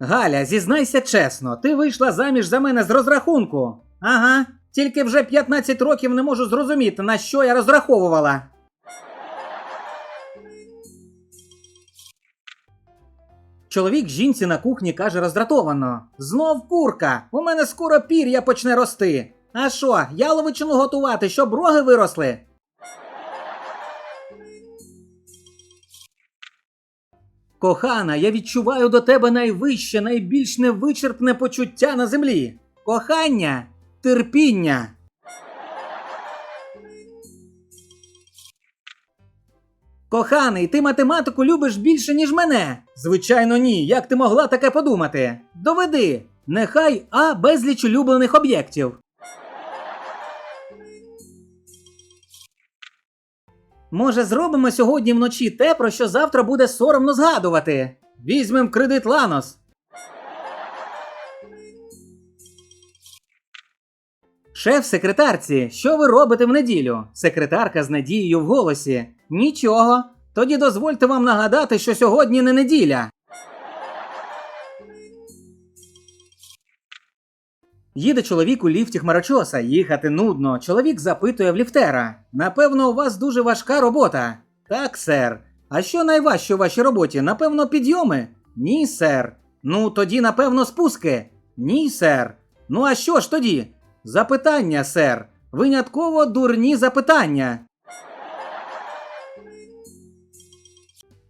Галя, зізнайся чесно, ти вийшла заміж за мене з розрахунку. Ага, тільки вже 15 років не можу зрозуміти, на що я розраховувала. Чоловік жінці на кухні каже роздратовано: Знов курка, у мене скоро пір'я почне рости. А що, яловичину готувати, щоб роги виросли? Кохана, я відчуваю до тебе найвище, найбільш невичерпне почуття на землі. Кохання, терпіння. Коханий, ти математику любиш більше, ніж мене. Звичайно, ні. Як ти могла таке подумати? Доведи. Нехай А безліч улюблених об'єктів. Може, зробимо сьогодні вночі те, про що завтра буде соромно згадувати. Візьмем кредит Ланос. Шеф секретарці, що ви робите в неділю? Секретарка з надією в голосі. Нічого. Тоді дозвольте вам нагадати, що сьогодні не неділя. Їде чоловік у ліфті хмарочоса, їхати нудно. Чоловік запитує в ліфтера. Напевно, у вас дуже важка робота. Так, сер. А що найважче у вашій роботі? Напевно, підйоми? Ні, сер. Ну, тоді, напевно, спуски. Ні, сер. Ну а що ж тоді? Запитання, сер. Винятково дурні запитання.